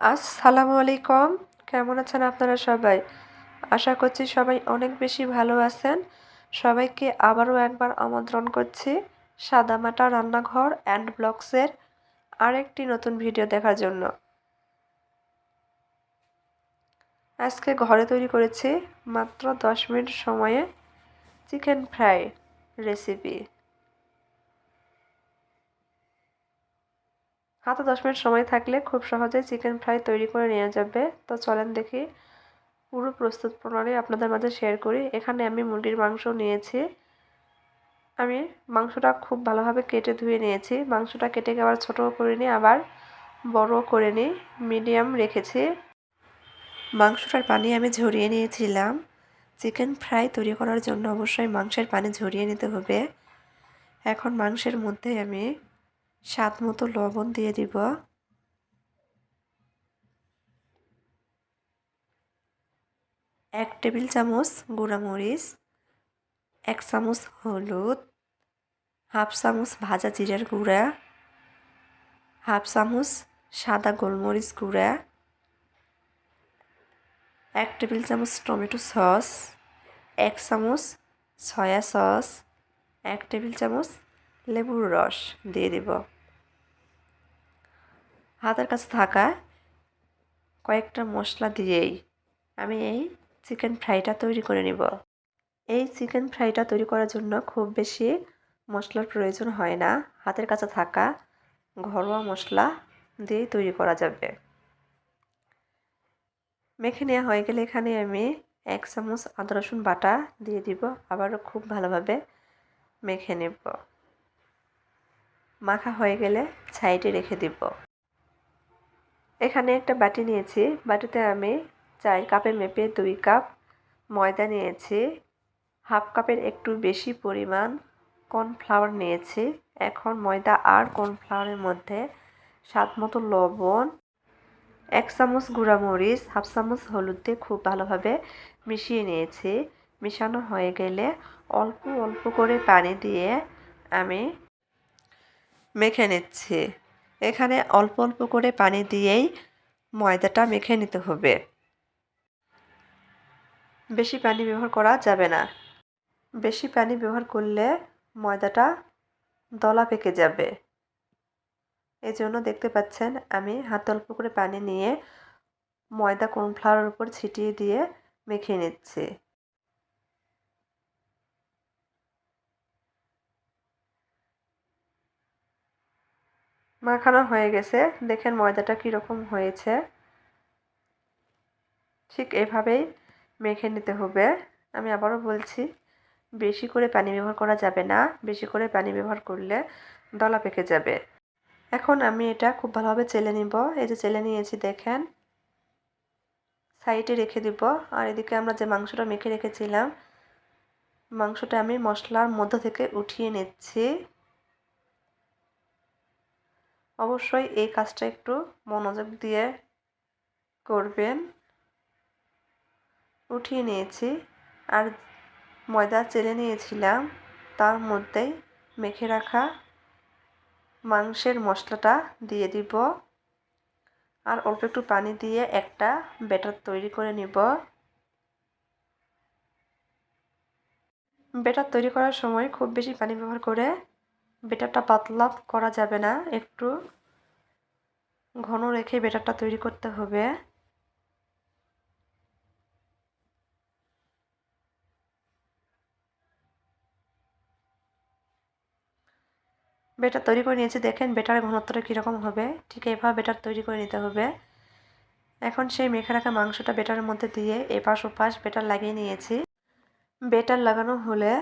আসসালামু আলাইকুম। কেমন আছেন আপনারা সবাই? আশা করছি সবাই অনেক বেশি ভালো আছেন। সবাইকে আবারও একবার আমন্ত্রণ করছি সাদামাটা রান্নাঘর অ্যান্ড ব্লগসের আরেকটি নতুন ভিডিও দেখার জন্য। আজকে ঘরে তৈরি করেছি মাত্র দশ মিনিট সময়ে চিকেন ফ্রাই রেসিপি। হাতে দশ মিনিট সময় থাকলে খুব সহজেই চিকেন ফ্রাই তৈরি করে নেওয়া যাবে। তো চলেন দেখি পুরো প্রস্তুত প্রণালী আপনাদের মাঝে শেয়ার করি। এখানে আমি মুরগির মাংস নিয়েছি। আমি মাংসটা খুব ভালোভাবে কেটে ধুয়ে নিয়েছি। মাংসটা কেটে আবার ছোটো করে নিই আবার বড় করে নিই মিডিয়াম রেখেছি। মাংসটার পানি আমি ঝরিয়ে নিয়েছিলাম। চিকেন ফ্রাই তৈরি করার জন্য অবশ্যই মাংসের পানি ঝরিয়ে নিতে হবে। এখন মাংসের মধ্যে আমি স্বাদ মতো লবণ দিয়ে দিব। এক টেবিল চামচ গুঁড়ামরিচ, এক চামচ হলুদ, হাফ চামচ ভাজা জিরার গুঁড়া, হাফ চামচ সাদা গোলমরিচ গুঁড়া, এক টেবিল চামচ টমেটো সস, এক চামচ সয়া সস, এক টেবিল চামচ লেবুর রস দিয়ে দেব। হাতের কাছে থাকা কয়েকটা মশলা দিয়েই আমি এই চিকেন ফ্রাইটা তৈরি করে নিব। এই চিকেন ফ্রাইটা তৈরি করার জন্য খুব বেশি মশলার প্রয়োজন হয় না। হাতের কাছে থাকা ঘরোয়া মশলা দিয়েই তৈরি করা যাবে। মেখে নেওয়া হয়ে গেলে এখানে আমি এক চামচ আদা রসুন বাটা দিয়ে দিব। আবারও খুব ভালোভাবে মেখে নেব। মাখা হয়ে গেলে সাইডে রেখে দিব। এখানে একটা বাটি নিয়েছি। বাটিতে আমি চার কাপে মেপে দুই কাপ ময়দা নিয়েছি। হাফ কাপের একটু বেশি পরিমাণ কর্নফ্লাওয়ার নিয়েছি। এখন ময়দা আর কর্নফ্লাওয়ারের মধ্যে স্বাদ মতো লবণ, এক চামচ গুঁড়ামরিচ, হাফ চামচ হলুদ দিয়ে খুব ভালোভাবে মিশিয়ে নিয়েছি। মিশানো হয়ে গেলে অল্প অল্প করে পানি দিয়ে আমি মেখে নিচ্ছি। এখানে অল্প অল্প করে পানি দিয়েই ময়দাটা মেখে নিতে হবে। বেশি পানি ব্যবহার করা যাবে না। বেশি পানি ব্যবহার করলে ময়দাটা দলা পেকে যাবে। এই জন্য দেখতে পাচ্ছেন, আমি হাত অল্প করে পানি নিয়ে ময়দা কর্নফ্লাওয়ারের উপর ছিটিয়ে দিয়ে মেখে নিচ্ছি। মাখানো হয়ে গেছে। দেখেন ময়দাটা কীরকম হয়েছে। ঠিক এভাবেই মেখে নিতে হবে। আমি আবারও বলছি, বেশি করে পানি ব্যবহার করা যাবে না। বেশি করে পানি ব্যবহার করলে দলা পেকে যাবে। এখন আমি এটা খুব ভালোভাবে চেলে নিব। এই যে চেলে নিয়েছি, দেখেন। সাইডে রেখে দিব। আর এদিকে আমরা যে মাংসটা মেখে রেখেছিলাম, মাংসটা আমি মশলার মধ্য থেকে উঠিয়ে নিচ্ছি। অবশ্যই এই কাজটা একটু মনোযোগ দিয়ে করবেন। উঠিয়ে নিয়েছি। আর ময়দা চেলে নিয়েছিলাম। তার মধ্যেই মেখে রাখা মাংসের মশলাটা দিয়ে দিব। আর অল্প একটু পানি দিয়ে একটা ব্যাটার তৈরি করে নিব। ব্যাটার তৈরি করার সময় খুব বেশি পানি ব্যবহার করে বেটারটা পাতলা করা যাবে না। একটু ঘন রেখে বেটারটা তৈরি করতে হবে। বেটার তৈরি করে নিয়েছি, দেখেন বেটারের ঘনত্বটা কীরকম হবে। ঠিক এইভাবে বেটার তৈরি করে নিতে হবে। এখন সেই মেখে রাখা মাংসটা বেটারের মধ্যে দিয়ে এপাশ ওপাশ বেটার লাগিয়ে নিয়েছি। বেটার লাগানো হলে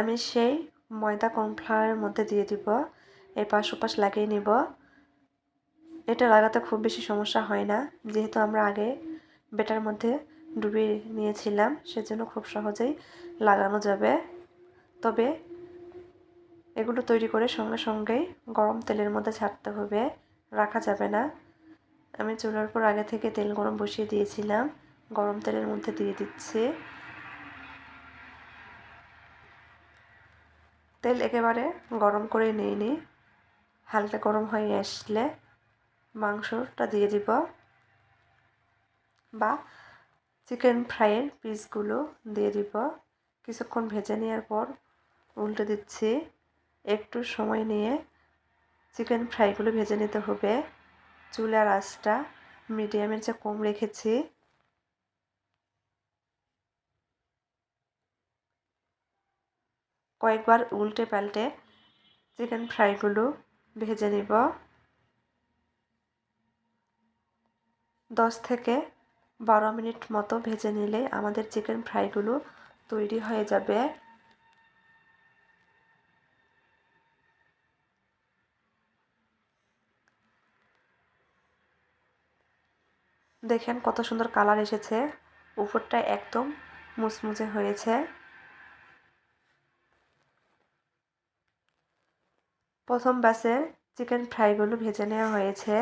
আমি সেই ময়দা কর্নফ্লাওয়ারের মধ্যে দিয়ে দিব। এপাশ ওপাশ লাগিয়ে নিব। এটা লাগাতে খুব বেশি সমস্যা হয় না। যেহেতু আমরা আগে বেটার মধ্যে ডুবিয়ে নিয়েছিলাম, সেজন্য খুব সহজেই লাগানো যাবে। তবে এগুলো তৈরি করে সঙ্গে সঙ্গেই গরম তেলের মধ্যে ছাড়তে হবে। রাখা যাবে না। আমি চুলার পর আগে থেকে তেল গরম বসিয়ে দিয়েছিলাম। গরম তেলের মধ্যে দিয়ে দিচ্ছি। তেল একেবারে গরম করে নিয়ে নিই। হালকা গরম হয়ে আসলে মাংসটা দিয়ে দিব বা চিকেন ফ্রাইয়ের পিসগুলো দিয়ে দিব। কিছুক্ষণ ভেজে নেওয়ার পর উল্টে দিচ্ছি। একটু সময় নিয়ে চিকেন ফ্রাইগুলো ভেজে নিতে হবে। চুলার আঁচটা মিডিয়ামের চেয়ে কম রেখেছি। কয়েকবার উল্টে পাল্টে চিকেন ফ্রাইগুলো ভেজে নিব। দশ থেকে বারো মিনিট মতো ভেজে নিলে আমাদের চিকেন ফ্রাইগুলো তৈরি হয়ে যাবে। দেখেন কত সুন্দর কালার এসেছে। উপরটা একদম মুচমুচে হয়েছে। প্রথম বাসে চিকেন ফ্রাইগুলো ভেজে নেওয়া হয়েছে।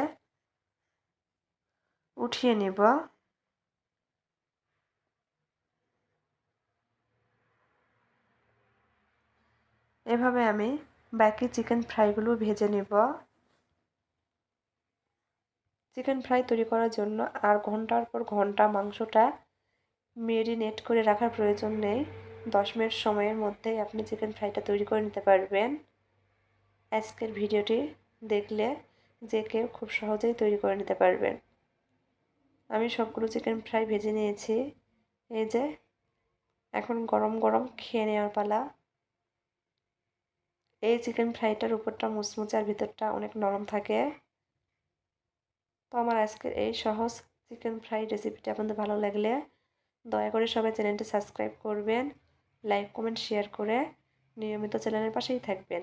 উঠিয়ে নেব। এভাবে আমি বাকি চিকেন ফ্রাইগুলো ভেজে নেব। চিকেন ফ্রাই তৈরি করার জন্য আর ঘণ্টার পর ঘণ্টা মাংসটা মেরিনেট করে রাখার প্রয়োজন নেই। দশ মিনিট সময়ের মধ্যেই আপনি চিকেন ফ্রাইটা তৈরি করে নিতে পারবেন। আজকের ভিডিওটি দেখলে যে কেউ খুব সহজেই তৈরি করে নিতে পারবেন। আমি সবগুলো চিকেন ফ্রাই ভেজে নিয়েছি। এই যে, এখন গরম গরম খেয়ে নেওয়ার পালা। এই চিকেন ফ্রাইটার উপরটা মুচমুচে আর ভিতরটা অনেক নরম থাকে। তো আমার আজকের এই সহজ চিকেন ফ্রাই রেসিপিটা আপনাদের ভালো লাগলে দয়া করে সবাই চ্যানেলটি সাবস্ক্রাইব করবেন, লাইক, কমেন্ট, শেয়ার করে নিয়মিত চ্যানেলের পাশেই থাকবেন।